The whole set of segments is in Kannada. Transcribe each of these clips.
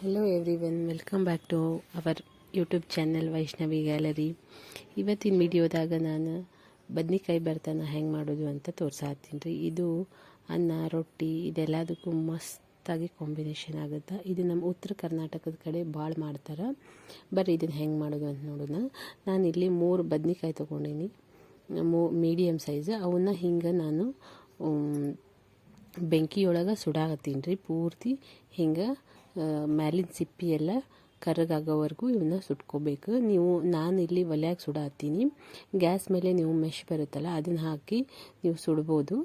Hello everyone welcome back to our YouTube channel Vaishnavi gallery ಇವತ್ತಿನ ವಿಡಿಯೋದಾಗ ನಾನು ಬದ್ನಿಕಾಯಿ ಬರ್ತಾನ ಹೆಂಗೆ ಮಾಡೋದು ಅಂತ ತೋರಿಸಾತೀನಿ ರೀ. ಇದು ಅನ್ನ, ರೊಟ್ಟಿ, ಇದೆಲ್ಲದಕ್ಕೂ ಮಸ್ತಾಗಿ ಕಾಂಬಿನೇಷನ್ ಆಗುತ್ತೆ? ಇದು ನಮ್ಮ ಉತ್ತರ ಕರ್ನಾಟಕದ ಕಡೆ ಭಾಳ ಮಾಡ್ತಾರೆ. ಬರ್ರಿ, ಇದನ್ನು ಹೆಂಗೆ ಮಾಡೋದು ಅಂತ ನೋಡೋಣ. ನಾನು ಇಲ್ಲಿ ಮೂರು ಬದ್ನಿಕಾಯಿ ತೊಗೊಂಡೀನಿ. ಮೂ ಮೀಡಿಯಮ್ ಸೈಜ್ ಅವನ್ನ ಹಿಂಗೆ ನಾನು ಬೆಂಕಿಯೊಳಗೆ ಸುಡಾಕತ್ತೀನಿ ರೀ. ಪೂರ್ತಿ ಹಿಂಗೆ ಮ್ಯಾಲಿನ ಸಿಪ್ಪಿ ಎಲ್ಲ ಕರಗಾಗೋವರೆಗೂ ಇವನ್ನ ಸುಟ್ಕೋಬೇಕು. ನೀವು, ನಾನು ಇಲ್ಲಿ ಒಲೆಯಾಗಿ ಸುಡಾತೀನಿ ಗ್ಯಾಸ್ ಮೇಲೆ ನೀವು ಮೆಶ್ ಬರುತ್ತಲ್ಲ, ಅದನ್ನು ಹಾಕಿ ನೀವು ಸುಡ್ಬೋದು.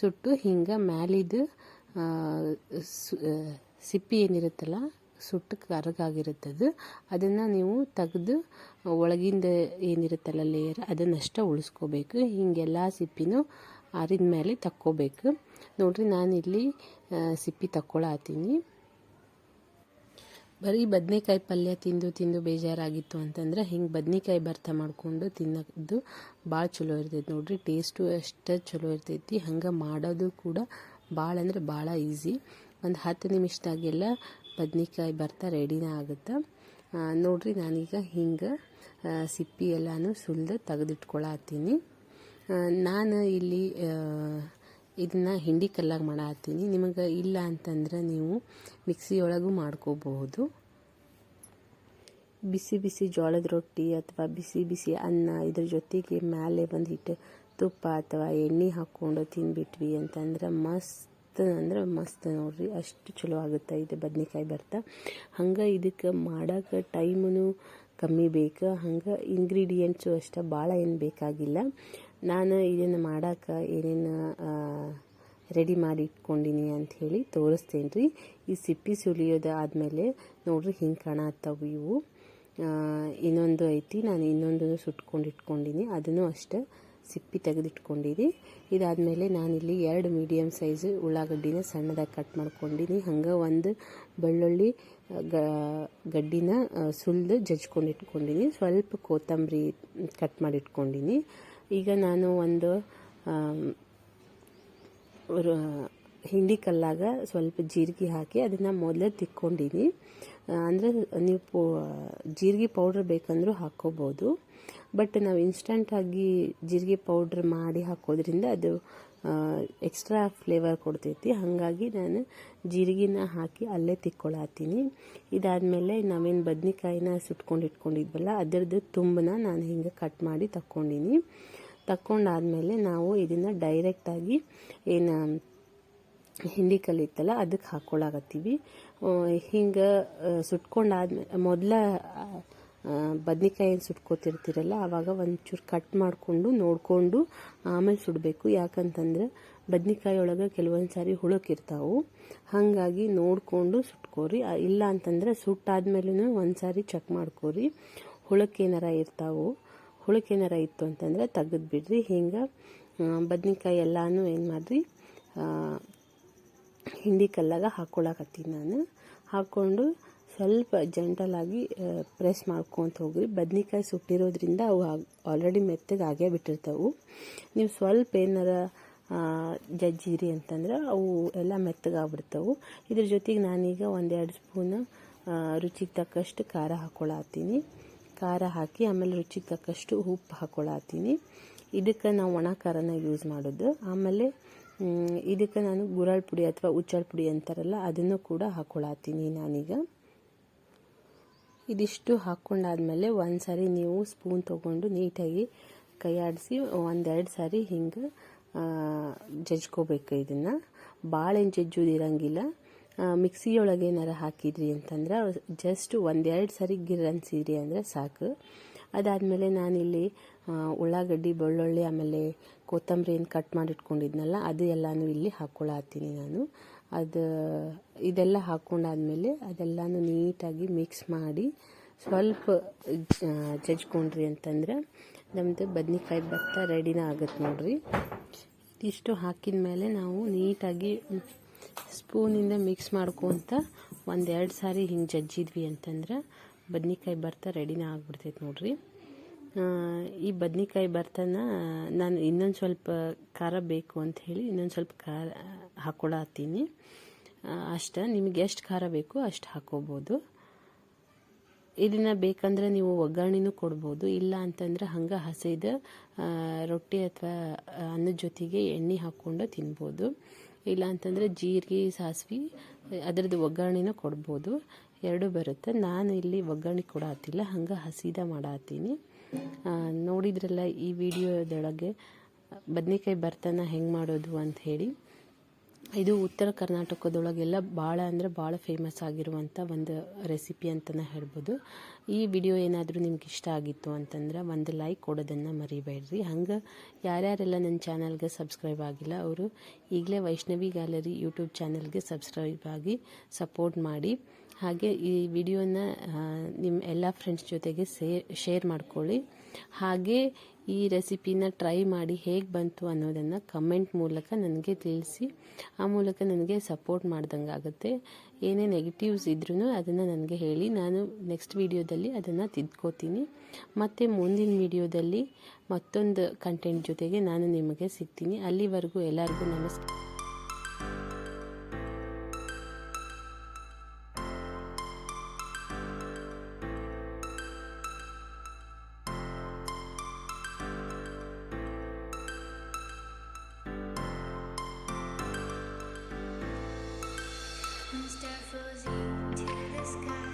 ಸುಟ್ಟು ಹಿಂಗೆ ಮ್ಯಾಲಿದು ಸಿಪ್ಪಿ ಏನಿರುತ್ತಲ್ಲ, ಸುಟ್ಟು ಕರಗಾಗಿರುತ್ತದು. ಅದನ್ನು ನೀವು ತೆಗೆದು, ಒಳಗಿಂದ ಏನಿರುತ್ತಲ್ಲ ಲೇಯರ್ ಅದನ್ನಷ್ಟೇ ಉಳಿಸ್ಕೋಬೇಕು. ಹಿಂಗೆಲ್ಲ ಸಿಪ್ಪಿನೂ ಆರಿದ ಮೇಲೆ ತಕ್ಕೋಬೇಕು. ನೋಡ್ರಿ ಇಲ್ಲಿ ಸಿಪ್ಪಿ ತಕ್ಕೊಳತ್ತೀನಿ. ಬರೀ ಬದನೆಕಾಯಿ ಪಲ್ಯ ತಿಂದು ತಿಂದು ಬೇಜಾರಾಗಿತ್ತು ಅಂತಂದ್ರೆ ಹಿಂಗೆ ಬದ್ನಿಕಾಯಿ ಭರ್ತ ಮಾಡಿಕೊಂಡು ತಿನ್ನೋದು ಭಾಳ ಚಲೋ ಇರ್ತೈತಿ ನೋಡ್ರಿ. ಟೇಸ್ಟು ಅಷ್ಟು ಚಲೋ ಇರ್ತೈತಿ. ಹಂಗೆ ಮಾಡೋದು ಕೂಡ ಭಾಳ ಅಂದ್ರೆ ಭಾಳ ಈಸಿ ಒಂದು ಹತ್ತು ನಿಮಿಷದಾಗೆಲ್ಲ ಬದ್ನಿಕಾಯಿ ಭರ್ತ ರೆಡಿನೇ ಆಗುತ್ತೆ. ನೋಡಿರಿ ನಾನೀಗ ಹಿಂಗೆ ಸಿಪ್ಪಿ ಎಲ್ಲಾನು ಸುಲ್ದು ತೆಗೆದಿಟ್ಕೊಳತ್ತೀನಿ. ನಾನು ಇಲ್ಲಿ ಇದನ್ನು ಹಿಂಡಿ ಕಲ್ಲಾಗಿ ಮಾಡತ್ತೀನಿ. ನಿಮಗೆ ಇಲ್ಲ ಅಂತಂದ್ರೆ ನೀವು ಮಿಕ್ಸಿಯೊಳಗೂ ಮಾಡ್ಕೋಬಹುದು. ಬಿಸಿ ಬಿಸಿ ಜೋಳದ ರೊಟ್ಟಿ ಅಥವಾ ಬಿಸಿ ಬಿಸಿ ಅನ್ನ ಇದ್ರ ಜೊತೆಗೆ ಮೇಲೆ ಒಂದು ಹಿಟ್ಟು ತುಪ್ಪ ಅಥವಾ ಎಣ್ಣೆ ಹಾಕ್ಕೊಂಡು ತಿನ್ಬಿಟ್ವಿ ಅಂತಂದ್ರೆ ಮಸ್ತ್ ಅಂದ್ರೆ ಮಸ್ತ್ ನೋಡ್ರಿ. ಅಷ್ಟು ಚಲೋ ಆಗುತ್ತೆ. ಇದು ಬದನೆಕಾಯಿ ಬರ್ತಾ ಹಂಗೆ ಇದಕ್ಕೆ ಮಾಡೋಕೆ ಟೈಮೂ ಕಮ್ಮಿ ಬೇಕು. ಹಂಗೆ ಇಂಗ್ರೀಡಿಯೆಂಟ್ಸು ಅಷ್ಟೇ ಭಾಳ ಏನು ಬೇಕಾಗಿಲ್ಲ. ನಾನು ಇದನ್ನು ಮಾಡೋಕೆ ಏನೇನು ರೆಡಿ ಮಾಡಿ ಇಟ್ಕೊಂಡಿನಿ ಅಂತ ಹೇಳಿ ತೋರಿಸ್ತೇನೆ ರೀ ಈ ಸಿಪ್ಪಿ ಸುಲಿಯೋದು ಆದಮೇಲೆ ನೋಡ್ರಿ ಹಿಂಗೆ ಕಾಣತ್ತವು ಇವು. ಇನ್ನೊಂದು ಐತಿ, ನಾನು ಇನ್ನೊಂದು ಸುಟ್ಕೊಂಡು ಇಟ್ಕೊಂಡಿನಿ. ಅದನ್ನು ಅಷ್ಟೇ ಸಿಪ್ಪಿ ತೆಗೆದಿಟ್ಕೊಂಡಿನಿ ಇದಾದಮೇಲೆ ನಾನಿಲ್ಲಿ ಎರಡು ಮೀಡಿಯಮ್ ಸೈಜ್ ಉಳ್ಳಾಗಡ್ಡಿನ ಸಣ್ಣದಾಗಿ ಕಟ್ ಮಾಡ್ಕೊಂಡಿನಿ. ಹಂಗೆ ಒಂದು ಬೆಳ್ಳುಳ್ಳಿ ಗ, ಗಡ್ಡಿನ ಸುಲಿದು ಜಜ್ಕೊಂಡು ಇಟ್ಕೊಂಡಿನಿ. ಸ್ವಲ್ಪ ಕೊತ್ತಂಬರಿ ಕಟ್ ಮಾಡಿ ಇಟ್ಕೊಂಡಿನಿ ಈಗ ನಾನು ಒಂದು ಹಿಂಡಿ ಕಲ್ಲಾಗ ಸ್ವಲ್ಪ ಜೀರಿಗೆ ಹಾಕಿ ಅದನ್ನು ಮೊದಲೇ ತಿಕ್ಕೊಂಡಿನಿ. ಅಂದರೆ ನೀವು ಪೋ, ಜೀರಿಗೆ ಪೌಡ್ರ್ ಬೇಕಂದರೂ ಹಾಕ್ಕೋಬೋದು ಬಟ್ ನಾವು ಇನ್ಸ್ಟಂಟಾಗಿ ಜೀರಿಗೆ ಪೌಡ್ರ್ ಮಾಡಿ ಹಾಕೋದ್ರಿಂದ ಅದು ಎಕ್ಸ್ಟ್ರಾ ಫ್ಲೇವರ್ ಕೊಡ್ತೈತಿ. ಹಾಗಾಗಿ ನಾನು ಜೀರಿಗೆನ ಹಾಕಿ ಅಲ್ಲೇ ತಿಕ್ಕೊಳತ್ತೀನಿ ಇದಾದಮೇಲೆ ನಾವೇನು ಬದ್ನಿಕಾಯಿನ ಸುಟ್ಕೊಂಡು ಇಟ್ಕೊಂಡಿದ್ವಲ್ಲ, ಅದರದ್ದು ತುಂಬನ ನಾನು ಹಿಂಗೆ ಕಟ್ ಮಾಡಿ ತಕ್ಕೊಂಡಿನಿ. ತಕ್ಕೊಂಡಾದಮೇಲೆ ನಾವು ಇದನ್ನು ಡೈರೆಕ್ಟಾಗಿ ಏನು ಹಿಂಡಿ ಕಲಿತ್ತಲ್ಲ ಅದಕ್ಕೆ ಹಾಕ್ಕೊಳಕತ್ತೀವಿ ಹಿಂಗೆ ಸುಟ್ಕೊಂಡಾದ್ಮೇಲೆ ಮೊದಲ ಬದ್ನಿಕಾಯಿ ಏನು ಸುಟ್ಕೋತಿರ್ತೀರಲ್ಲ ಆವಾಗ ಒಂಚೂರು ಕಟ್ ಮಾಡಿಕೊಂಡು ನೋಡಿಕೊಂಡು ಆಮೇಲೆ ಸುಡಬೇಕು. ಯಾಕಂತಂದ್ರೆ ಬದ್ನಿಕಾಯಿ ಒಳಗೆ ಕೆಲವೊಂದು ಸಾರಿ ಹುಳಕ್ಕಿರ್ತಾವೆ ಹಾಗಾಗಿ ನೋಡಿಕೊಂಡು ಸುಟ್ಕೋರಿ. ಇಲ್ಲ ಅಂತಂದ್ರೆ ಸುಟ್ಟಾದ್ಮೇಲೂ ಒಂದು ಸಾರಿ ಚೆಕ್ ಮಾಡ್ಕೋರಿ. ಹುಳಕ್ಕೇನಾರ ಇರ್ತಾವು. ಹುಳಕ್ಕೇನಾರ ಇತ್ತು ಅಂತಂದ್ರೆ ತೆಗೆದು ಬಿಡ್ರಿ. ಹಿಂಗೆ ಬದ್ನಿಕಾಯಿ ಎಲ್ಲಾನು ಏನು ಮಾಡಿರಿ? ಹಿಂಡಿ ಕಲ್ಲಾಗ ಹಾಕ್ಕೊಳಕತ್ತೀನಿ ನಾನು. ಹಾಕ್ಕೊಂಡು ಸ್ವಲ್ಪ ಜಂಟಲಾಗಿ ಪ್ರೆಸ್ ಮಾಡ್ಕೊತ ಹೋಗ್ರಿ. ಬದ್ನಿಕಾಯಿ ಸುಟ್ಟಿರೋದ್ರಿಂದ ಅವು ಆಲ್ರೆಡಿ ಮೆತ್ತಗೆ ಆಗೇ ಬಿಟ್ಟಿರ್ತಾವೆ. ನೀವು ಸ್ವಲ್ಪ ಏನಾರ ಜಜ್ಜಿರಿ ಅಂತಂದ್ರೆ ಅವು ಎಲ್ಲ ಮೆತ್ತಗಾಗ್ಬಿಡ್ತಾವೆ ಇದ್ರ ಜೊತೆಗೆ ನಾನೀಗ ಒಂದೆರಡು ಸ್ಪೂನ್ ರುಚಿಗೆ ತಕ್ಕಷ್ಟು ಖಾರ ಹಾಕ್ಕೊಳತ್ತೀನಿ ಖಾರ ಹಾಕಿ ಆಮೇಲೆ ರುಚಿಗೆ ತಕ್ಕಷ್ಟು ಉಪ್ಪು ಹಾಕ್ಕೊಳತ್ತೀನಿ ಇದಕ್ಕೆ ನಾವು ಒಣ ಖಾರನ ಯೂಸ್ ಮಾಡೋದು. ಆಮೇಲೆ ಇದಕ್ಕೆ ನಾನು ಗುರಾಳ್ ಪುಡಿ ಅಥವಾ ಉಚ್ಚಾಳ್ ಪುಡಿ ಅಂತಾರಲ್ಲ, ಅದನ್ನು ಕೂಡ ಹಾಕ್ಕೊಳತ್ತೀನಿ ನಾನೀಗ. ಇದಿಷ್ಟು ಹಾಕ್ಕೊಂಡಾದ್ಮೇಲೆ ಒಂದು ಸಾರಿ ನೀವು ಸ್ಪೂನ್ ತೊಗೊಂಡು ನೀಟಾಗಿ ಕೈಯಾಡಿಸಿ ಒಂದೆರಡು ಸಾರಿ ಹಿಂಗೆ ಜಜ್ಕೋಬೇಕು ಇದನ್ನು. ಭಾಳ ಏನು ಜಜ್ಜೋದಿರಂಗಿಲ್ಲ ಮಿಕ್ಸಿಯೊಳಗೆ ಏನಾರ ಹಾಕಿದ್ರಿ ಅಂತಂದ್ರೆ ಜಸ್ಟ್ ಒಂದೆರಡು ಸಾರಿ ಗಿರ್ ಅಂದರೆ ಸಾಕು. ಅದಾದಮೇಲೆ ನಾನಿಲ್ಲಿ ಉಳ್ಳಾಗಡ್ಡಿ, ಬೆಳ್ಳುಳ್ಳಿ, ಆಮೇಲೆ ಕೊತ್ತಂಬರಿ ಏನು ಕಟ್ ಮಾಡಿಟ್ಕೊಂಡಿದ್ನಲ್ಲ, ಅದು ಎಲ್ಲನೂ ಇಲ್ಲಿ ಹಾಕ್ಕೊಳತ್ತೀನಿ ನಾನು. ಅದು ಇದೆಲ್ಲ ಹಾಕ್ಕೊಂಡಾದ್ಮೇಲೆ ಅದೆಲ್ಲನೂ ನೀಟಾಗಿ ಮಿಕ್ಸ್ ಮಾಡಿ ಸ್ವಲ್ಪ ಜಜ್ಕೊಂಡ್ರಿ ಅಂತಂದ್ರೆ ನಮ್ಮದು ಬದ್ನಿಕಾಯಿ ಭತ್ತ ರೆಡಿನ ಆಗುತ್ತೆ ನೋಡ್ರಿ. ಇದಿಷ್ಟು ಹಾಕಿದ ಮೇಲೆ ನಾವು ನೀಟಾಗಿ ಸ್ಪೂನಿಂದ ಮಿಕ್ಸ್ ಮಾಡ್ಕೊತ ಒಂದೆರಡು ಸಾರಿ ಹಿಂಗೆ ಜಜ್ಜಿದ್ವಿ ಅಂತಂದ್ರೆ ಬದ್ನಿಕಾಯಿ ಭರ್ತ ರೆಡಿನ ಆಗಿಬಿಡ್ತೈತೆ ನೋಡ್ರಿ. ಈ ಬದ್ನಿಕಾಯಿ ಭರ್ತನ ನಾನು ಇನ್ನೊಂದು ಸ್ವಲ್ಪ ಖಾರ ಬೇಕು ಅಂತ ಹೇಳಿ ಇನ್ನೊಂದು ಸ್ವಲ್ಪ ಖಾರ ಹಾಕ್ಕೊಳತ್ತೀನಿ ಅಷ್ಟ, ನಿಮಗೆ ಎಷ್ಟು ಖಾರ ಬೇಕೋ ಅಷ್ಟು ಹಾಕೋಬೋದು. ಇದನ್ನು ಬೇಕಂದ್ರೆ ನೀವು ಒಗ್ಗರಣೆನೂ ಕೊಡ್ಬೋದು. ಇಲ್ಲ ಅಂತಂದ್ರೆ ಹಂಗೆ ಹಸಿದ ರೊಟ್ಟಿ ಅಥವಾ ಅನ್ನದ ಜೊತೆಗೆ ಎಣ್ಣೆ ಹಾಕ್ಕೊಂಡು ತಿನ್ಬೋದು. ಇಲ್ಲ ಅಂತಂದ್ರೆ ಜೀರಿಗೆ, ಸಾಸಿವೆ, ಅದರದ್ದು ಒಗ್ಗರಣೆನೂ ಕೊಡ್ಬೋದು. ಎರಡೂ ಬರುತ್ತೆ. ನಾನು ಇಲ್ಲಿ ಒಗ್ಗರಣೆ ಕೊಡತ್ತಿಲ್ಲ ಹಂಗೆ ಹಸಿದ ಮಾಡತ್ತೀನಿ. ನೋಡಿದ್ರಲ್ಲ ಈ ವಿಡಿಯೋದೊಳಗೆ, ಬದನೆಕಾಯಿ ಭರ್ತನ ಹೆಂಗೆ ಮಾಡೋದು ಅಂತ ಹೇಳಿ. ಇದು ಉತ್ತರ ಕರ್ನಾಟಕದೊಳಗೆಲ್ಲ ಭಾಳ ಅಂದರೆ ಭಾಳ ಫೇಮಸ್ ಆಗಿರುವಂಥ ಒಂದು ರೆಸಿಪಿ ಅಂತಲೇ ಹೇಳ್ಬೋದು. ಈ ವಿಡಿಯೋ ಏನಾದರೂ ನಿಮ್ಗೆ ಇಷ್ಟ ಆಗಿತ್ತು ಅಂತಂದ್ರೆ ಒಂದು ಲೈಕ್ ಕೊಡೋದನ್ನು ಮರಿಬೇಡ್ರಿ. ಹಂಗೆ ಯಾರ್ಯಾರೆಲ್ಲ ನನ್ನ ಚಾನಲ್ಗೆ ಸಬ್ಸ್ಕ್ರೈಬ್ ಆಗಿಲ್ಲ, ಅವರು ಈಗಲೇ ವೈಷ್ಣವಿ ಗ್ಯಾಲರಿ ಯೂಟ್ಯೂಬ್ ಚಾನಲ್ಗೆ ಸಬ್ಸ್ಕ್ರೈಬ್ ಆಗಿ ಸಪೋರ್ಟ್ ಮಾಡಿ. ಹಾಗೆ ಈ ವಿಡಿಯೋನ ನಿಮ್ಮ ಎಲ್ಲ ಫ್ರೆಂಡ್ಸ್ ಜೊತೆಗೆ ಸೇ ಶೇರ್ ಮಾಡ್ಕೊಳ್ಳಿ. ಹಾಗೆ ಈ ರೆಸಿಪಿನ ಟ್ರೈ ಮಾಡಿ ಹೇಗೆ ಬಂತು ಅನ್ನೋದನ್ನು ಕಮೆಂಟ್ ಮೂಲಕ ನನಗೆ ತಿಳಿಸಿ. ಆ ಮೂಲಕ ನನಗೆ ಸಪೋರ್ಟ್ ಮಾಡ್ದಂಗೆ ಆಗುತ್ತೆ. ಏನೇ ನೆಗೆಟಿವ್ಸ್ ಇದ್ರೂ ಅದನ್ನು ನನಗೆ ಹೇಳಿ. ನಾನು ನೆಕ್ಸ್ಟ್ ವಿಡಿಯೋದಲ್ಲಿ ಅದನ್ನು ತಿದ್ಕೋತೀನಿ. ಮತ್ತು ಮುಂದಿನ ವಿಡಿಯೋದಲ್ಲಿ ಮತ್ತೊಂದು ಕಂಟೆಂಟ್ ಜೊತೆಗೆ ನಾನು ನಿಮಗೆ ಸಿಗ್ತೀನಿ. ಅಲ್ಲಿವರೆಗೂ ಎಲ್ಲರಿಗೂ ನಮಸ್ಕಾರ. To the sky,